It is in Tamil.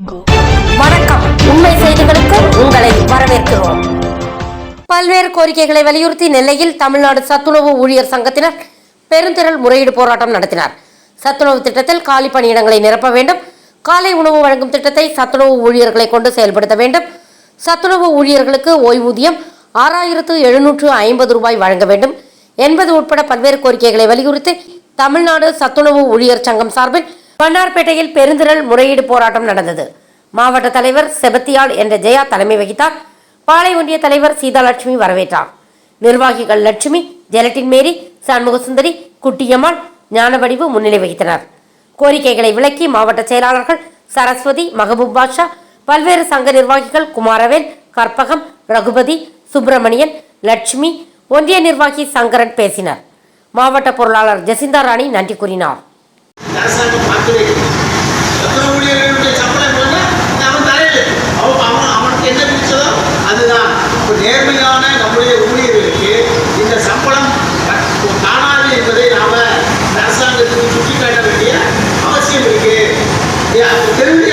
வணக்கம். உண்மை செய்திகளுக்கு உங்களை வரவேற்கிறோம். பல்வேறு கோரிக்கைகளை வலியுறுத்தி நெல்லையில் தமிழ்நாடு சத்துணவு ஊழியர் சங்கத்தினர் பெருந்திரள் முறையீடு போராட்டம் நடத்தினார். சத்துணவு திட்டத்தில் காலி பணியிடங்களை நிரப்ப வேண்டும். காலை உணவு வழங்கும் திட்டத்தை சத்துணவு ஊழியர்களை கொண்டு செயல்படுத்த வேண்டும். சத்துணவு ஊழியர்களுக்கு ஓய்வூதியம் ஆறாயிரத்து எழுநூற்று ஐம்பது ரூபாய் வழங்க வேண்டும். என்பது உட்பட பல்வேறு கோரிக்கைகளை வலியுறுத்தி தமிழ்நாடு சத்துணவு ஊழியர் சங்கம் சார்பில் வண்ணார்பேட்டையில் பெருந்திரள் முறையீடு போராட்டம் நடந்தது. மாவட்ட தலைவர் செபத்தியாள் என்ற ஜெயா தலைமை வகித்தார். பாளை ஒன்றிய தலைவர் சீதாலட்சுமி வரவேற்றார். நிர்வாகிகள் லட்சுமி ஜெலட்டின் மேரி சண்முகசுந்தரி குட்டியம்மாள் ஞானவடிவு முன்னிலை வகித்தனர். கோரிக்கைகளை விளக்கி மாவட்ட செயலாளர்கள் சரஸ்வதி மஹபூப் பாஷா பல்வேறு சங்க நிர்வாகிகள் குமாரவேல் கற்பகம் ரகுபதி சுப்பிரமணியன் லட்சுமி ஒன்றிய நிர்வாகி சங்கரன் பேசினர். மாவட்ட பொருளாளர் ஜெசிந்தா ராணி நன்றி கூறினார். அரசாங்கம் பார்த்து வைக்கணும் எத்தனை ஊழியர்களுடைய சம்பளம் போல அவன் தலையில். அவன் அவன் அவனுக்கு என்ன பிடிச்சதோ அதுதான். இப்போ நேர்மையான நம்முடைய ஊழியர்களுக்கு இந்த சம்பளம் காணாது என்பதை நாம அரசாங்கத்துக்கு சுட்டிக்காட்ட வேண்டிய அவசியம் இருக்கு. தெரிஞ்சு